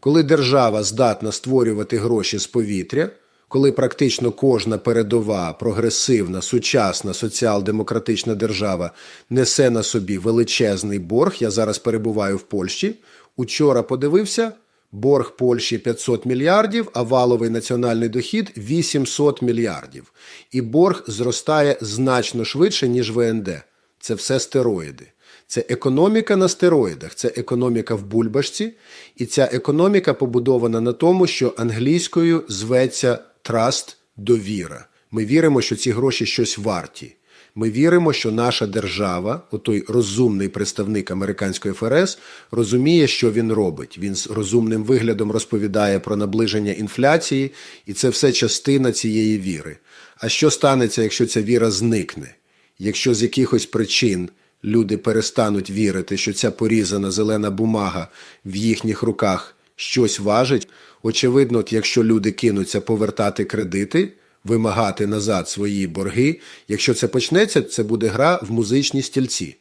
Коли держава здатна створювати гроші з повітря, коли практично кожна передова, прогресивна, сучасна соціал-демократична держава несе на собі величезний борг, я зараз перебуваю в Польщі. Учора подивився, борг Польщі 500 мільярдів, а валовий національний дохід 800 мільярдів. І борг зростає значно швидше, ніж ВНД. Це все стероїди. Це економіка на стероїдах, це економіка в бульбашці, і ця економіка побудована на тому, що англійською зветься траст довіра. Ми віримо, що ці гроші щось варті. Ми віримо, що наша держава, отой розумний представник американської ФРС, розуміє, що він робить. Він з розумним виглядом розповідає про наближення інфляції, і це все частина цієї віри. А що станеться, якщо ця віра зникне? Якщо з якихось причин люди перестануть вірити, що ця порізана зелена бумага в їхніх руках щось важить, очевидно, якщо люди кинуться повертати кредити, вимагати назад свої борги, якщо це почнеться, це буде гра в музичні стільці.